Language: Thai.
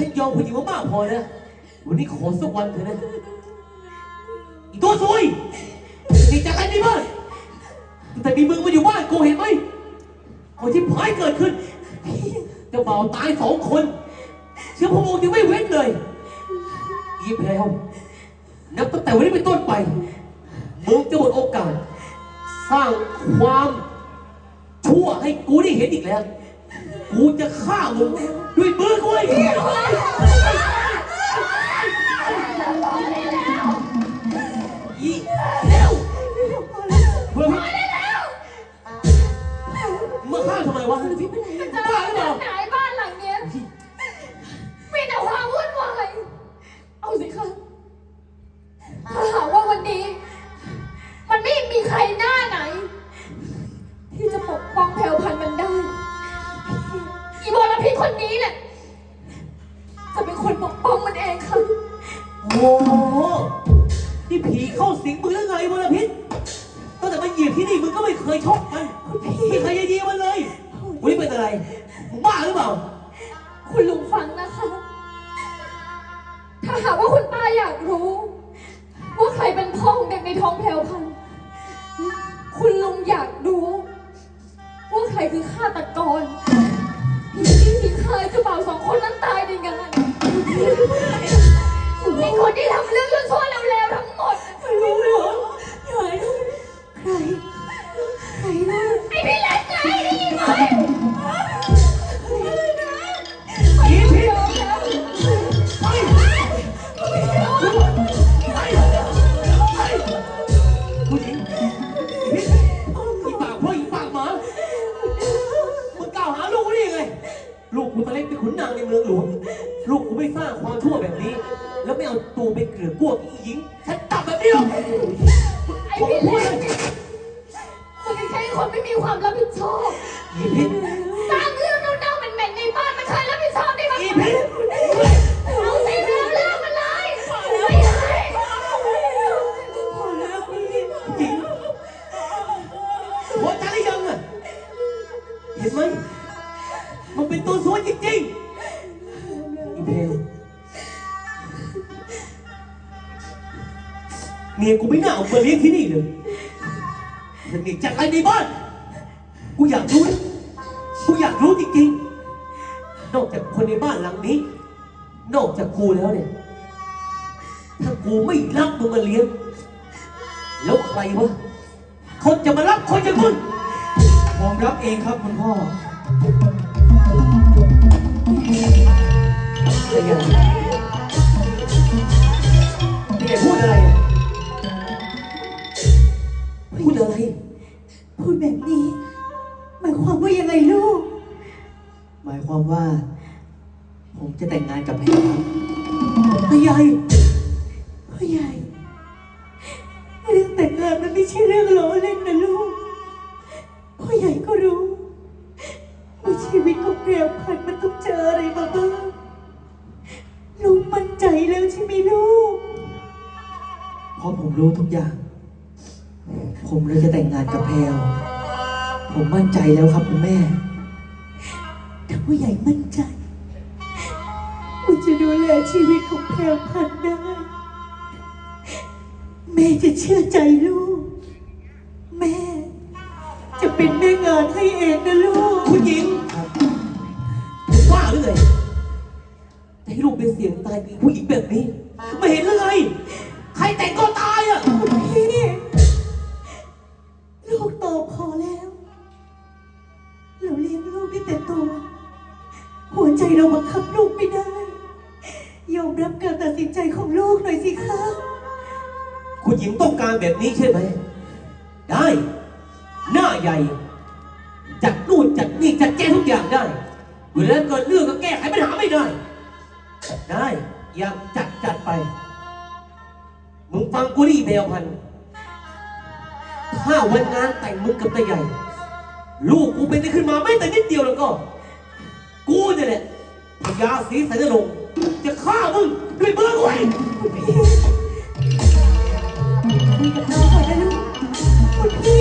ฉันี่ขอสักวันเถอะนะ อีตัวซวยนี่จากใครในบ้านแต่มีมึงมาอยู่บ้านกูเห็นไหมขอที่พายเกิดขึ้น เจ้าบ่าตายสองคน เชื้อพระวงศ์ยังไม่เว้นเลยอีแพลวนับตั้งแต่วันนี้เป็นต้นไป มึงจะหมดโอกาส สร้างความชั่วให้กูได้เห็นอีกแล้ว กูจะฆ่ามึงด้วย อกูเองอีเร็วเพื่อนมึงฆ่าทำไมวะจะบ้าหรือเปล่าไหนบ้านหลังเนี้ยมีแต่ความวุ่นวายเอาสิคะถ้าหากว่าวันนี้ มันไม่มีใครหน้าไหน ที่จะปกป้องแผ่วพันธุ์มันได้ อีบอลพิษคนนี้เนี่ยจะ หนี่ผีเข้าสิงมึงแล้วไงวรพิษตั้งแต่มันเหยียบที่นี่มึงก็ไม่เคยชกมันไม่เคยยดีมันเลยวันนี้เป็นอะไรมึงบ้าหรือเปล่า คุณลุงฟังนะคะ ถ้าหากว่าคุณป้าอยากรู้ ว่าใครเป็นพ่อของเด็กในท้องแพรวพันธุ์คุณลุงอยากรู้ว่าใครคือฆาตกรที่ที่ฆ่าเจ้าบ่าวสองคนนั้นตายในงาน ไอ้คนที่ทำเรื่องชั่วๆแล้วๆทั้งหมดรู้เหรอใครใคร ใครนะไอ้พี่เล็กไงได้ยินไหมผีพิษไปผู้หญิงพิษอีปากพ่ออีปากหมามึงกล่าวหาลูกกูได้ยังไง ลูกกูตอนเล็กเป็นขุนนางในเมืองหลวง ลูกกูไม่สร้างความชั่วแบบนี้แล้วไม่ เอาตัวไปเกลือกกลัวอีหญิง ฉันตับแบบนี้หรอกไอ้ผมพี่พูดเล็เลกยคุณเป็นแค่คนไม่มีความรับผิดชอบอีพิษสร้างเรื่องเน่าๆเหม็นๆในบ้านมันเคยรับผิดชอบได้ไหมอีพิษเอาสิเรื่องเรื่องมันเลยไม่ได้หญิงหัวใจหรือยังอะเห็นไหมมันเป็นตัวสวยจริงๆ เมียกูไม่น่าเอามาเลี้ยงที่นี่เลยสนิทจากใครในบ้าน กูอยากรู้นะกูอยากรู้จริงๆ นอกจากคนในบ้านหลังนี้ นอกจากกูแล้วเนี่ย ถ้ากูไม่รับมึงมาเลี้ยง แล้วใครวะ คนจะมารับคนอย่างมึง ผมรับเองครับคุณพ่ออายความว่ายังไงลูก หมายความว่า ผมจะแต่งงานกับแพรครับไอ้ใหญ่พ่อใหญ่เรื่องแต่งงานมันไม่ใช่เรื่องล้อเล่นนะลูกพ่อใหญ่ก็รู้ว่าชีวิตของเปรียวพันธุ์มันต้องเจออะไรมาบ้างลูกมั่นใจแล้วใช่ไหมลูกเพราะผมรู้ทุกอย่าง ผมเลยจะแต่งงานกับแพรว ผมมั่นใจแล้วครับคุณแม่ถ้าผู้ใหญ่มั่นใจว่าจะดูแลชีวิตของแพรวพันธุ์ได้ แม่จะเชื่อใจลูก แม่ จะเป็นแม่งานให้เองนะลูก คุณหญิงว่าหรือไงจะให้ลูกเป็นเสียงตายกับผู้หญิงแบบนี้ไม่เห็นหรือไงใครแต่งก็ตายอะคุณพี่ลูกโตพอแล้ แต่ตัว หัวใจเราบังคับลูกไม่ได้ ยอมรับการตัดสินใจของลูกหน่อยสิคะคุณหญิงต้องการแบบนี้ใช่ไหม ได้ หน้าใหญ่ จัดนู่นจัดนี่จัดแก้ทุกอย่างได้ เวลาเกิดเรื่องก็แก้ไขปัญหาไม่ได้ ได้อยากจัดจัดไป มึงฟังกูดิเบลพัน ถ้าวันงานแต่งมึงกับตาใหญ่ ลูกกูเป็นได้ขึ้นมาไม่แต่นิดเดียวแล้วก็ กูเนี่ยแหละยาสีใสันลง จะฆ่ามึงด้วยมือกูเองคุยอคุณพี่